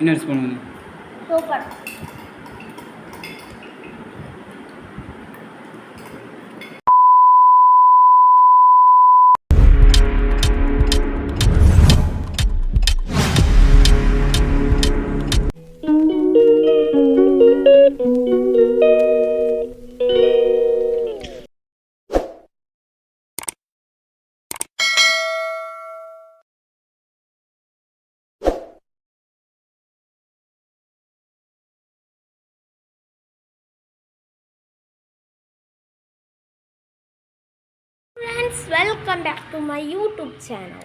என்ன ரெஸ்பாண்ட் பண்ணு super. Friends welcome back to my YouTube channel.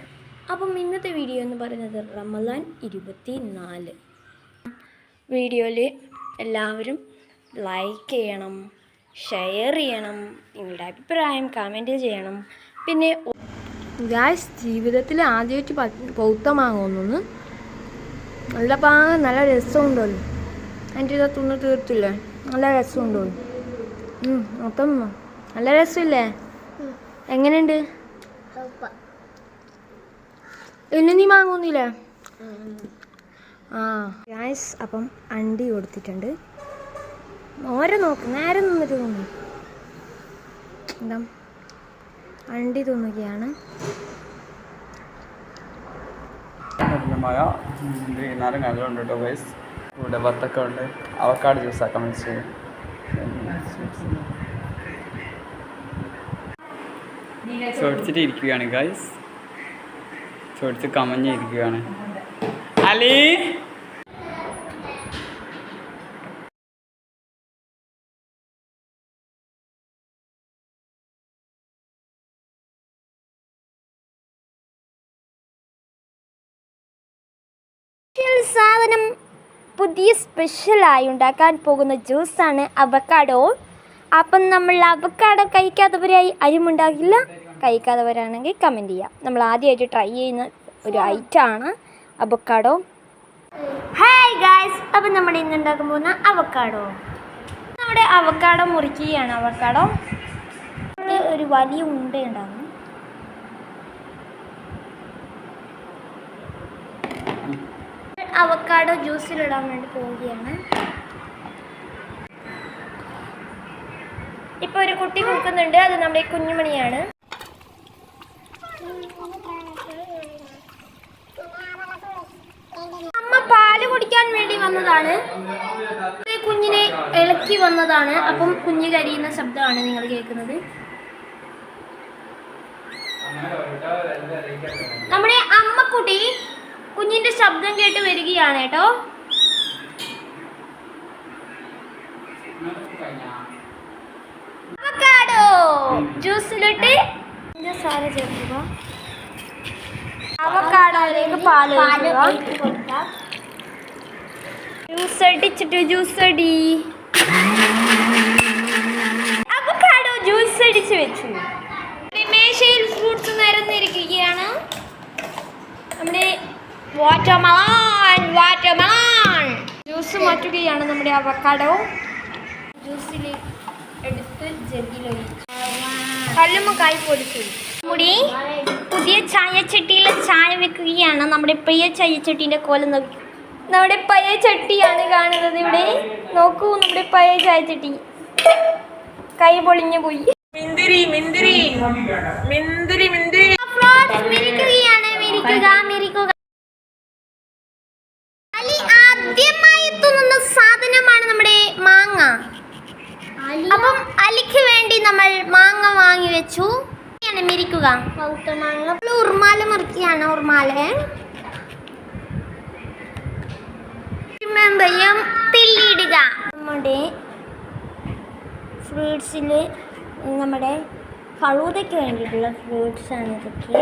അപ്പം ഇന്നത്തെ വീഡിയോ എന്ന് പറയുന്നത് റമദാൻ ഇരുപത്തി നാല് വീഡിയോയിൽ എല്ലാവരും ലൈക്ക് ചെയ്യണം ഷെയർ ചെയ്യണം നിങ്ങളുടെ അഭിപ്രായം കമന്റ് ചെയ്യണം. പിന്നെ ഗായ്സ് ജീവിതത്തിൽ ആദ്യമായിട്ട് പൗത്ത വാങ്ങുന്നു നല്ല പാ നല്ല രസമുണ്ടല്ലോ. എന്റെ ഇതൊന്നും തീർത്തില്ലേ? നല്ല രസമുണ്ടോ മൊത്തം നല്ല രസമില്ലേ? എങ്ങനെയുണ്ട്? ഇന്ന് നീ വാങ്ങുന്നില്ലേ? ആ. ഗ്യാസ് അപ്പം അണ്ടി കൊടുത്തിട്ടുണ്ട്. ഓരെ നോക്ക് നേരെ നിന്നിട്ട് തോന്നി. എന്താ? അണ്ടി തിന്നുകയാണ്. ഉണ്ട് കല്ലുണ്ട് കേട്ടോ ഗൈസ് ഇവിടെ വത്തക്ക ഉണ്ട്. അവക്കാട് ജ്യൂസ് ആക്കാൻ വെച്ച് ചോദിച്ചിട്ട് ഇരിക്കുകയാണ് ഗൈസ് ചോദിച്ച് കമഞ്ഞിരിക്കുകയാണ്. അലി? സാധനം പുതിയ സ്പെഷ്യലായി ഉണ്ടാക്കാൻ പോകുന്ന ജ്യൂസാണ് അവക്കാഡോ അപ്പം നമ്മൾ അവക്കാഡോ കഴിക്കാത്തവരായി അരിമുണ്ടാകില്ല കഴിക്കാത്തവരാണെങ്കിൽ കമന്റ് ചെയ്യാം. നമ്മൾ ആദ്യമായിട്ട് ട്രൈ ചെയ്യുന്ന ഒരു ഐറ്റമാണ് അവക്കാഡോ ഹായ് ഗായ്സ് അപ്പം നമ്മൾ ഇന്ന് ഉണ്ടാക്കാൻ പോകുന്ന അവക്കാഡോ നമ്മുടെ അവക്കാഡോ മുറിക്കുകയാണ്. അവക്കാഡോ ഒരു വലിയ ഉണ്ട ഉണ്ടാകും അവക്കാഡോ ജ്യൂസിലിടാൻ വേണ്ടി പോവുകയാണ്. ഇപ്പൊ ഒരു കുട്ടി കൊടുക്കുന്നുണ്ട്. അത് നമ്മുടെ കുഞ്ഞുമണിയാണ് അമ്മ പാൽ കുടിക്കാൻ വേണ്ടി വന്നതാണ്. കുഞ്ഞിനെ ഇളക്കി വന്നതാണ്. അപ്പം കുഞ്ഞ് കരിയുന്ന ശബ്ദമാണ് നിങ്ങൾ കേൾക്കുന്നത്. നമ്മുടെ അമ്മക്കുട്ടി കുഞ്ഞിന്റെ ശബ്ദം കേട്ട് വരികയാണ് കേട്ടോ. അവക്കാഡോ ജ്യൂസിലിട്ട് സാര ചേർക്കുക. അവക്കാഡോയിലേക്ക് പാൽ പാൽ ഒഴിക്കുക. ജ്യൂസ് അടിച്ചിട്ട് ജ്യൂസ് അടി. അവക്കാടോ ജ്യൂസ് അടിച്ച് വെച്ചു. മേശയിൽ ഫ്രൂട്ട്സ് നിരന്നിരിക്കുകയാണ്. നമ്മുടെ വാട്ടർമെലൺ വാട്ടർമെലൺ ജ്യൂസ് മാറ്റുകയാണ് നമ്മുടെ അവക്കാടോ ജ്യൂസിൽ എടുത്ത് ജഗ്ഗിലൊഴിച്ചു കല്ലുമ്മക്കായി പൊടിച്ചു. മുടി പുതിയ ചായച്ചട്ടിയിലെ ചായ വെക്കുകയാണ്. നമ്മുടെ പ്രിയ ചായച്ചട്ടീന്റെ കോലം നോക്കി നമ്മുടെ പയ ചട്ടിയാണ് കാണുന്നത് ഇവിടെ. നോക്കൂ നമ്മുടെ പഴയ ചായച്ചട്ടി കൈ പൊളിഞ്ഞു പോയി. മിന്തിരി മിന്തിരി. മിന്തിരി മിന്തിരി. ഫ്രൂട്ട്സ് മിരിക്കുകയാണ് മിരിക്കുക മിരിക്കുക അലി ആദ്യമായി എത്തുന്ന സാധനമാണ് നമ്മുടെ മാങ്ങ. അപ്പം അലിക്ക് വേണ്ടി നമ്മൾ മാങ്ങ വാങ്ങി വെച്ചു. മേരിക്കുക ഉറുമാല മുറിക്കുകയാണ് ഉറുമാല. മെമ്പയും തില്ലിയിടുക നമ്മുടെ ഫ്രൂട്ട്സിൽ നമ്മുടെ ഫളൂതയ്ക്ക് വേണ്ടിയിട്ടുള്ള ഫ്രൂട്ട്സാണ് ഇതൊക്കെ.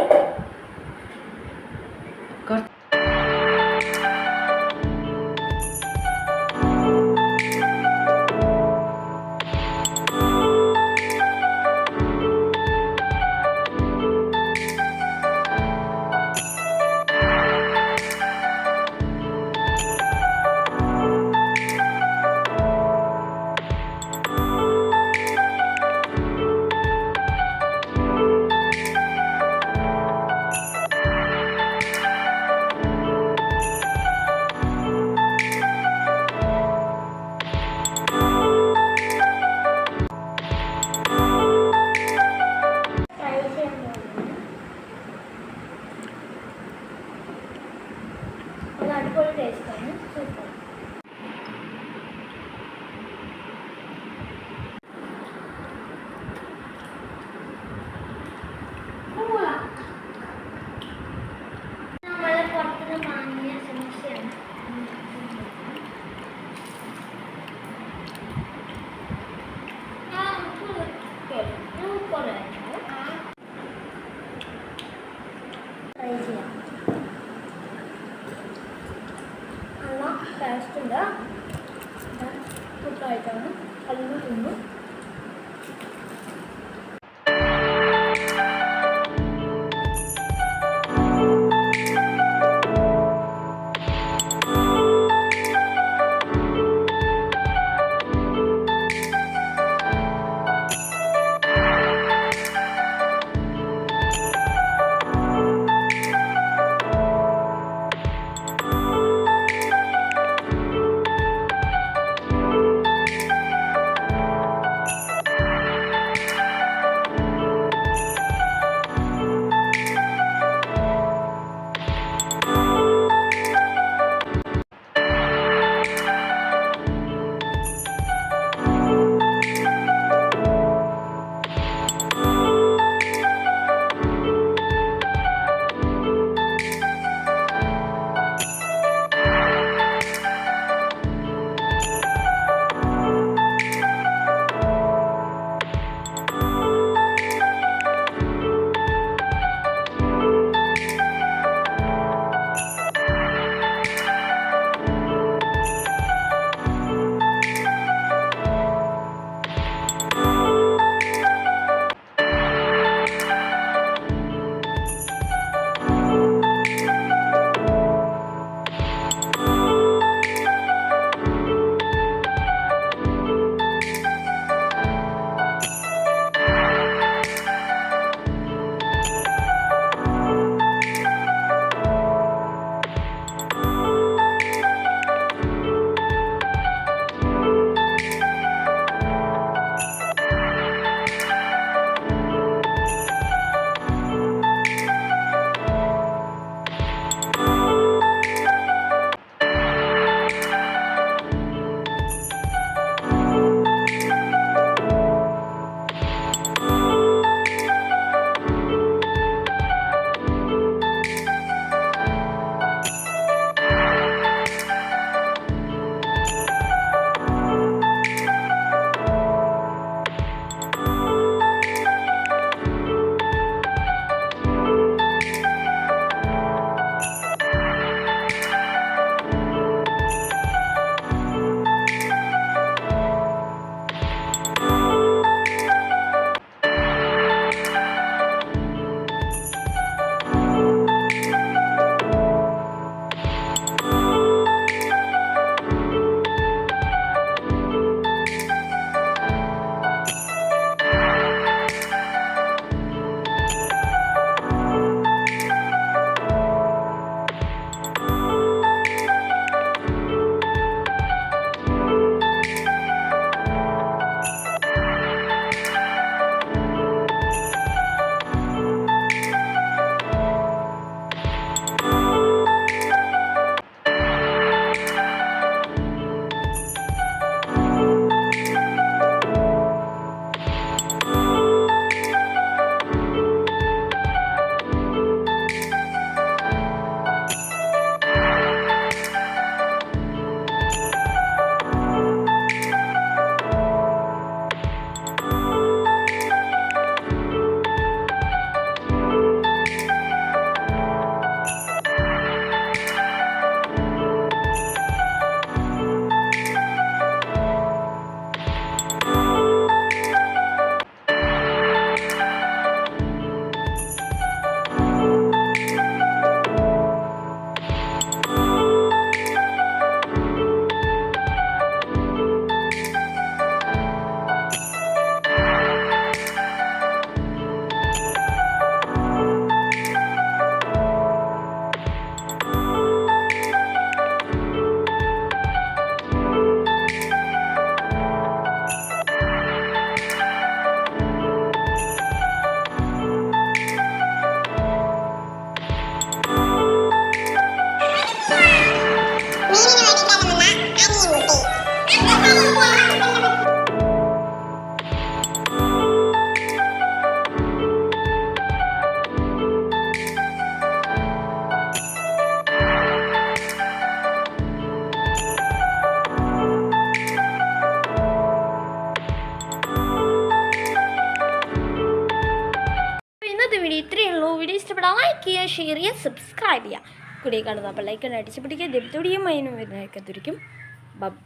ഷെയർ ചെയ്യുക സബ്സ്ക്രൈബ് ചെയ്യുക. കൂടെ കാണുന്ന അപ്പോൾ ലൈക്കൺ അടിച്ചു പിടിക്കുക ദെബ്തുടിയും മൈനും വരുന്നതൊക്കെ തുരിക്കും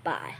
ബൈ